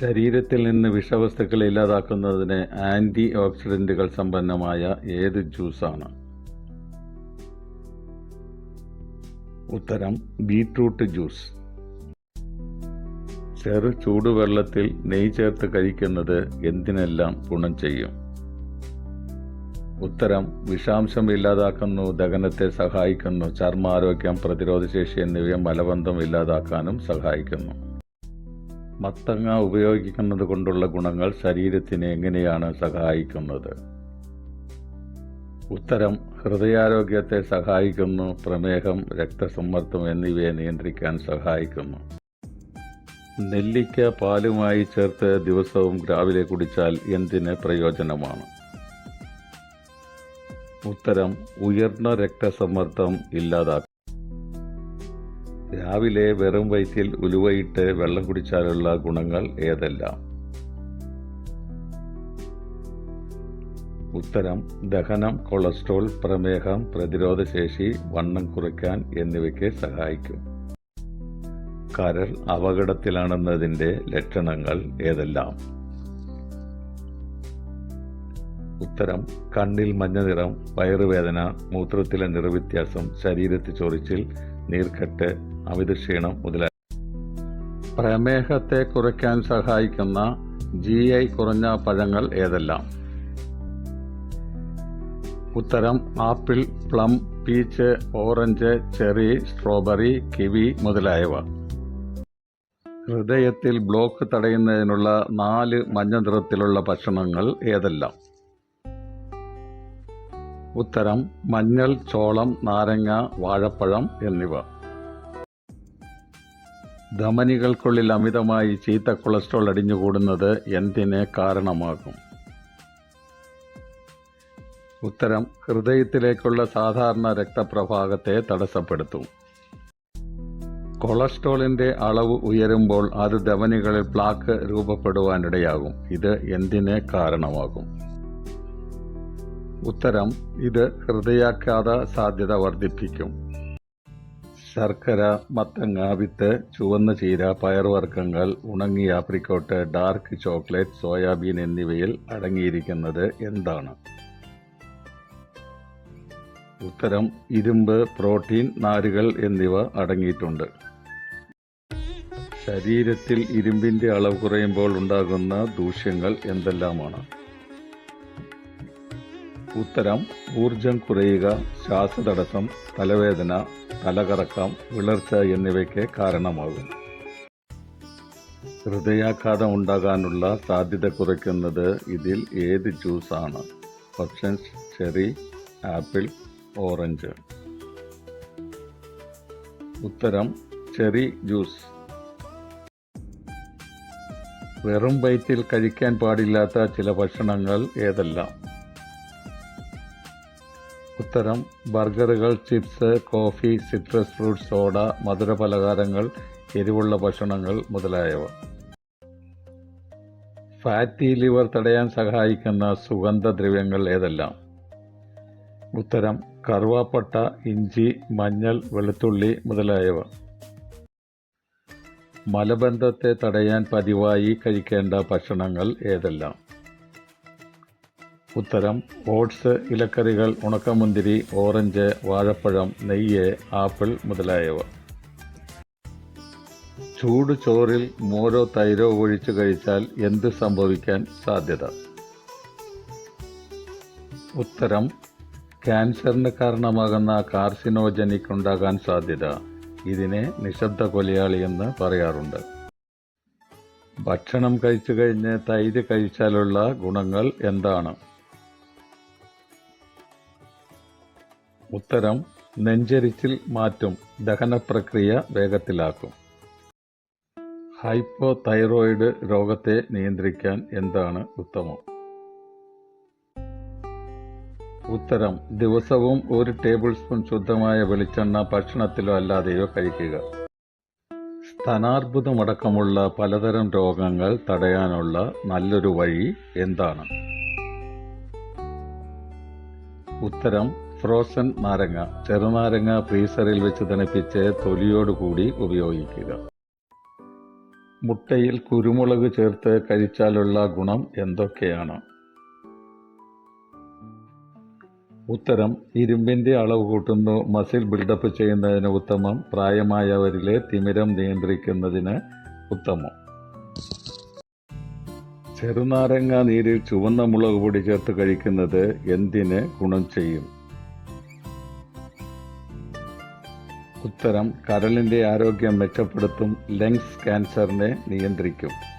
ശരീരത്തിൽ നിന്ന് വിഷവസ്തുക്കൾ ഇല്ലാതാക്കുന്നതിന് ആന്റി ഓക്സിഡന്റുകൾ സമ്പന്നമായ ഏത് ജ്യൂസാണ്? ഉത്തരം ബീട്രൂട്ട് ജ്യൂസ്. ചെറു ചൂടുവെള്ളത്തിൽ നെയ് ചേർത്ത് കഴിക്കുന്നത് എന്തിനെല്ലാം ഗുണം ചെയ്യും? ഉത്തരം വിഷാംശം ഇല്ലാതാക്കുന്നു ദഹനത്തെ സഹായിക്കുന്നു ചർമ്മാരോഗ്യം പ്രതിരോധശേഷി എന്നിവയെ മലബന്ധം ഇല്ലാതാക്കാനും സഹായിക്കുന്നു. മത്തങ്ങ ഉപയോഗിക്കുന്നത് കൊണ്ടുള്ള ഗുണങ്ങൾ ശരീരത്തിന് എങ്ങനെയാണ് സഹായിക്കുന്നത്? ഉത്തരം ഹൃദയാരോഗ്യത്തെ സഹായിക്കുന്നു പ്രമേഹം രക്തസമ്മർദ്ദം എന്നിവയെ നിയന്ത്രിക്കാൻ സഹായിക്കുന്നു. നെല്ലിക്ക പാലുമായി ചേർത്ത് ദിവസവും രാവിലെ കുടിച്ചാൽ എന്തിന് പ്രയോജനമാണ്? ഉത്തരം ഉയർന്ന രക്തസമ്മർദ്ദം ഇല്ലാതാക്കും. രാവിലെ വെറും വയറ്റിൽ ഉലുവയിട്ട് വെള്ളം കുടിച്ചാലുള്ള ഗുണങ്ങൾ ഏതെല്ലാം? ഉത്തരം ദഹനം കൊളസ്ട്രോൾ പ്രമേഹം പ്രതിരോധശേഷി വണ്ണം കുറയ്ക്കാൻ എന്നിവയ്ക്ക് സഹായിക്കും. കരൾ അപകടത്തിലാണെന്നതിന്റെ ലക്ഷണങ്ങൾ ഏതെല്ലാം? ഉത്തരം കണ്ണിൽ മഞ്ഞ നിറം വയറുവേദന മൂത്രത്തിലെ നിറവ്യത്യാസം ശരീരത്തിൽ ചൊറിച്ചിൽ നീർക്കെട്ട് അമിതക്ഷീണം മുതലായ പ്രമേഹത്തെ കുറയ്ക്കാൻ സഹായിക്കുന്ന ജി ഐ കുറഞ്ഞ പഴങ്ങൾ ഏതെല്ലാം? ഉത്തരം apple plum peach orange cherry strawberry kiwi മുതലായവ. ഹൃദയത്തിൽ ബ്ലോക്ക് തടയുന്നതിനുള്ള നാല് മഞ്ഞ നിറത്തിലുള്ള ഭക്ഷണങ്ങൾ ഏതെല്ലാം? ഉത്തരം മഞ്ഞൾ ചോളം നാരങ്ങ വാഴപ്പഴം എന്നിവ. ധമനികൾക്കുള്ളിൽ അമിതമായി ചീത്ത കൊളസ്ട്രോൾ അടിഞ്ഞുകൂടുന്നത് എന്തിന് കാരണമാകും? ഉത്തരം ഹൃദയത്തിലേക്കുള്ള സാധാരണ രക്തപ്രവാഹത്തെ തടസ്സപ്പെടുത്തും. കൊളസ്ട്രോളിന്റെ അളവ് ഉയരുമ്പോൾ അത് ധമനികളിൽ പ്ലാക്ക് രൂപപ്പെടുവാനിടയാകും. ഇത് എന്തിന് കാരണമാകും? ഉത്തരം ഇത് ഹൃദയാഘാത സാധ്യത വർദ്ധിപ്പിക്കും. ശർക്കര മത്തങ്ങ വിത്ത് ചുവന്ന ചീര പയർവർഗങ്ങൾ ഉണങ്ങി ആപ്രിക്കോട്ട് ഡാർക്ക് ചോക്ലേറ്റ് സോയാബീൻ എന്നിവയിൽ അടങ്ങിയിരിക്കുന്നത് എന്താണ്? ഉത്തരം ഇരുമ്പ് പ്രോട്ടീൻ നാരുകൾ എന്നിവ അടങ്ങിയിട്ടുണ്ട്. ശരീരത്തിൽ ഇരുമ്പിന്റെ അളവ് കുറയുമ്പോൾ ഉണ്ടാകുന്ന ദൂഷ്യങ്ങൾ എന്തെല്ലാമാണ്? ഉത്തരം ഊർജം കുറയുക ശ്വാസതടസ്സം തലവേദന തലകറക്കം വിളർച്ച എന്നിവയ്ക്ക് കാരണമാകും. ഹൃദയാഘാതം ഉണ്ടാകാനുള്ള സാധ്യത കുറയ്ക്കുന്നത് ഇതിൽ ഏത് ജ്യൂസാണ് ഓപ്ഷൻസ് ചെറി ആപ്പിൾ ഓറഞ്ച്. ഉത്തരം ചെറി ജ്യൂസ്. വെറും വയറ്റിൽ കഴിക്കാൻ പാടില്ലാത്ത ചില ഭക്ഷണങ്ങൾ ഏതെല്ലാം? ഉത്തരം ബർഗറുകൾ chips coffee citrus fruit soda മധുര പലഹാരങ്ങൾ എരിവുള്ള ഭക്ഷണങ്ങൾ മുതലായവ. ഫാറ്റി ലിവർ തടയാൻ സഹായിക്കുന്ന സുഗന്ധദ്രവ്യങ്ങൾ ഏതെല്ലാം? ഉത്തരം കറുവാപ്പട്ട ഇഞ്ചി മഞ്ഞൾ വെളുത്തുള്ളി മുതലായവ. മലബന്ധത്തെ തടയാൻ പതിവായി കഴിക്കേണ്ട ഭക്ഷണങ്ങൾ ഏതെല്ലാം? ഉത്തരം ഓട്സ് ഇലക്കറികൾ ഉണക്കമുന്തിരി ഓറഞ്ച് വാഴപ്പഴം നെയ്യ് ആപ്പിൾ മുതലായവ. ചൂട് ചോറിൽ മോരോ തൈരോ ഒഴിച്ചു കഴിച്ചാൽ എന്ത് സംഭവിക്കാൻ സാധ്യത? ഉത്തരം ക്യാൻസറിന് കാരണമാകുന്ന കാർസിനോജനിക് ഉണ്ടാകാൻ സാധ്യത. ഇതിനെ നിശബ്ദ കൊലയാളി എന്ന് പറയാറുണ്ട്. ഭക്ഷണം കഴിച്ചു കഴിഞ്ഞ് തൈര് കഴിച്ചാലുള്ള ഗുണങ്ങൾ എന്താണ്? ഉത്തരം നെഞ്ചരിച്ചിൽ മാറ്റും ദഹനപ്രക്രിയ വേഗത്തിലാക്കും. ഹൈപ്പോ തൈറോയിഡ് രോഗത്തെ നിയന്ത്രിക്കാൻ എന്താണ് ഉത്തമം? ഉത്തരം ദിവസവും ഒരു ടേബിൾ സ്പൂൺ ശുദ്ധമായ വെളിച്ചെണ്ണ ഭക്ഷണത്തിലോ അല്ലാതെയോ കഴിക്കുക. സ്തനാർബുദമടക്കമുള്ള പലതരം രോഗങ്ങൾ തടയാനുള്ള നല്ലൊരു വഴി എന്താണ്? ഉത്തരം ഫ്രോസൺ നാരങ്ങ ചെറുനാരങ്ങ ഫ്രീസറിൽ വെച്ച് തണുപ്പിച്ച് തൊലിയോടുകൂടി ഉപയോഗിക്കുക. മുട്ടയിൽ കുരുമുളക് ചേർത്ത് കഴിച്ചാലുള്ള ഗുണം എന്തൊക്കെയാണ്? ഉത്തരം ഇരുമ്പിന്റെ അളവ് കൂട്ടുന്നു. മസിൽ ബിൽഡപ്പ് ചെയ്യുന്നതിന് ഉത്തമം. പ്രായമായവരിലെ തിമിരം നിയന്ത്രിക്കുന്നതിന് ഉത്തമം. ചെറുനാരങ്ങ നീരിൽ ചുവന്ന മുളക് പൊടി ചേർത്ത് കഴിക്കുന്നത് എന്തിന് ഗുണം ചെയ്യും? ഉത്തരം കരളിന്റെ ആരോഗ്യം മെച്ചപ്പെടുത്തും ലങ്സ് ക്യാൻസറിനെ നിയന്ത്രിക്കും.